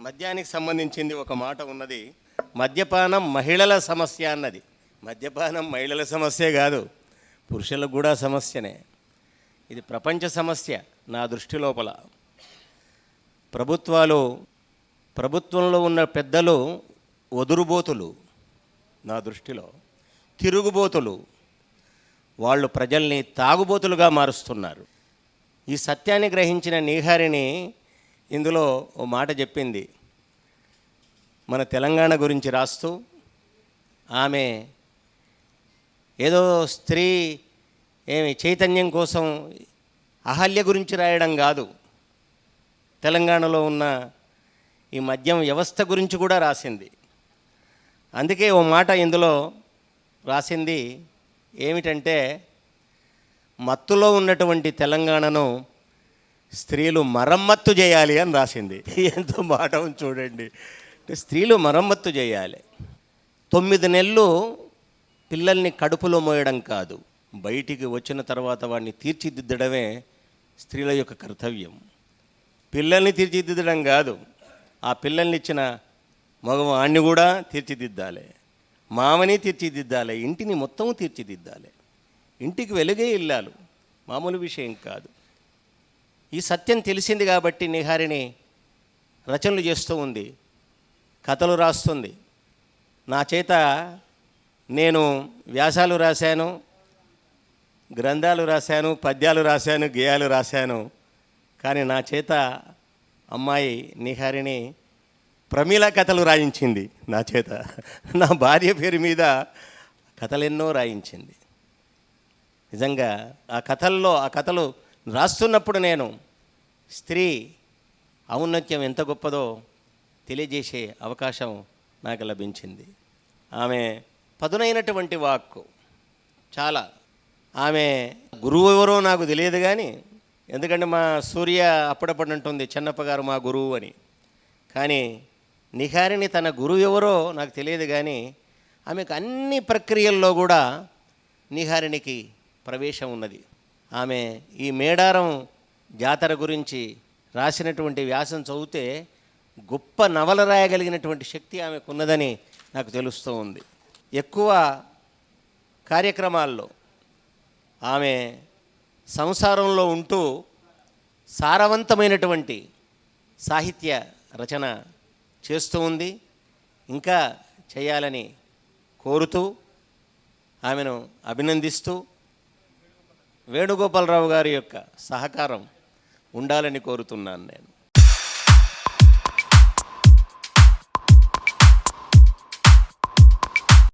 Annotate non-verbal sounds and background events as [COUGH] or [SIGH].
మద్యానికి సంబంధించింది ఒక మాట ఉన్నది మద్యపానం మహిళల సమస్య అన్నది. మద్యపానం మహిళల సమస్యే కాదు పురుషులకు కూడా సమస్యనే. ఇది ప్రపంచ సమస్య నా దృష్టి లోపల. ప్రభుత్వాలు ప్రభుత్వంలో ఉన్న పెద్దలు వదురుబోతులు నా దృష్టిలో. తిరుగుబోతులు. వాళ్ళు ప్రజల్ని తాగుబోతులుగా మారుస్తున్నారు. ఈ సత్యాన్ని గ్రహించిన నీహారిని ఇందులో ఓ మాట చెప్పింది. మన తెలంగాణ గురించి రాస్తూ ఆమె ఏదో స్త్రీ ఏమి చైతన్యం కోసం అహల్య గురించి రాయడం కాదు. తెలంగాణలో ఉన్న ఈ మద్యం వ్యవస్థ గురించి కూడా రాసింది. అందుకే ఓ మాట ఇందులో రాసింది ఏమిటంటే మత్తులో ఉన్నటువంటి తెలంగాణను స్త్రీలు మరమ్మత్తు చేయాలి అని రాసింది. [LAUGHS] ఎంతో మాట చూడండి. స్త్రీలు మరమ్మత్తు చేయాలి. తొమ్మిది నెలలు పిల్లల్ని కడుపులో మోయడం కాదు. బయటికి వచ్చిన తర్వాత వాడిని తీర్చిదిద్దడమే స్త్రీల యొక్క కర్తవ్యం. పిల్లల్ని తీర్చిదిద్దడం కాదు. ఆ పిల్లల్ని ఇచ్చిన మగవాణ్ణి కూడా తీర్చిదిద్దాలి. మామని తీర్చిదిద్దాలి. ఇంటిని మొత్తం తీర్చిదిద్దాలి. ఇంటికి వెలుగే ఇల్లాలు. మామూలు విషయం కాదు. ఈ సత్యం తెలిసింది కాబట్టి నిహారిని రచనలు చేస్తూ ఉంది కథలు రాస్తుంది. నా చేత నేను వ్యాసాలు రాశాను గ్రంథాలు రాశాను పద్యాలు రాశాను గేయాలు రాశాను. కానీ నా చేత అమ్మాయి నిహారిని ప్రమీల కథలు రాయించింది నా చేత. నా భార్య పేరు మీద కథలెన్నో రాయించింది. నిజంగా ఆ కథల్లో ఆ కథలు రాస్తున్నప్పుడు నేను స్త్రీ ఔన్నత్యం ఎంత గొప్పదో తెలియజేసే అవకాశం నాకు లభించింది. ఆమె పదునైనటువంటి వాక్కు. చాలా. ఆమె గురువు ఎవరో నాకు తెలియదు కానీ ఎందుకంటే మా సూర్య అప్పుడప్పుడు అంటుంది చెన్నప్ప గారు మా గురువు అని. కానీ నిహారిని తన గురువు ఎవరో నాకు తెలియదు కానీ ఆమెకు అన్ని ప్రక్రియల్లో కూడా నిహారినికి ప్రవేశం ఉన్నది. ఆమె ఈ మేడారం జాతర గురించి రాసినటువంటి వ్యాసం చదివితే గొప్ప నవల రాయగలిగినటువంటి శక్తి ఆమెకు ఉన్నదని నాకు తెలుస్తూ ఉంది. ఎక్కువ కార్యక్రమాల్లో ఆమె సంసారంలో ఉంటూ సారవంతమైనటువంటి సాహిత్య రచన చేస్తూ ఉంది. ఇంకా చేయాలని కోరుతూ ఆమెను అభినందిస్తూ వేణుగోపాలరావు గారి యొక్క సహకారం ఉండాలని కోరుతున్నాను నేను.